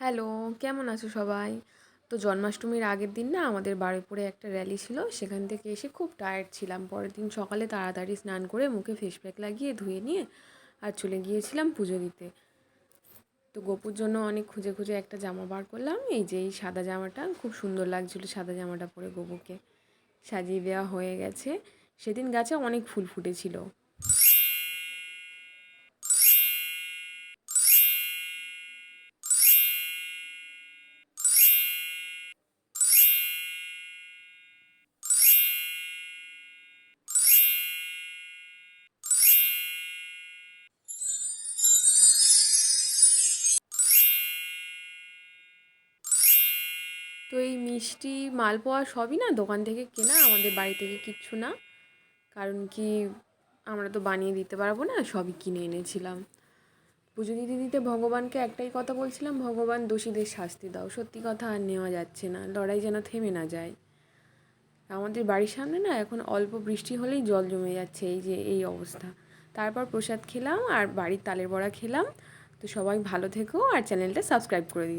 Hello, কেমন আছো সবাই? তো জন্মাষ্টমীর আগের দিন না আমাদের বারুইপুরে একটা র্যালি ছিল, সেখান থেকে এসে খুব টায়ার্ড ছিলাম। পরের দিন সকালে তাড়াতাড়ি স্নান করে মুখে ফেস প্যাক লাগিয়ে ধুয়ে নিয়ে আর চলে গিয়েছিলাম পুজো দিতে। তো গোপুর জন্য অনেক খুঁজে খুঁজে একটা জামা বার করলাম, এই যে এই সাদা জামাটা, খুব সুন্দর লাগছিল সাদা জামাটা পরে গোপুকে। সাজিয়ে দেওয়া হয়ে গেছে। সেদিন গাছে অনেক ফুল ফুটেছিল। তো এই মিষ্টি মালপোয়া সবই না দোকান থেকে কেনা, আমাদের বাড়ি থেকে কিচ্ছু না। কারণ কি, আমরা তো বানিয়ে দিতে পারব না, সবই কিনে এনেছিলাম। পুজো দিতে দিতে ভগবানকে একটাই কথা বলছিলাম, ভগবান দোষীদের শাস্তি দাও। সত্যি কথা আর নেওয়া যাচ্ছে না, লড়াই যেন থেমে না যায়। আমাদের বাড়ির সামনে না এখন অল্প বৃষ্টি হলেই জল জমে যাচ্ছে, এই যে এই অবস্থা। তারপর প্রসাদ খেলাম আর বাড়ির তালের বড়া খেলাম। তো সবাই ভালো থেকো আর চ্যানেলটা সাবস্ক্রাইব করে দিও।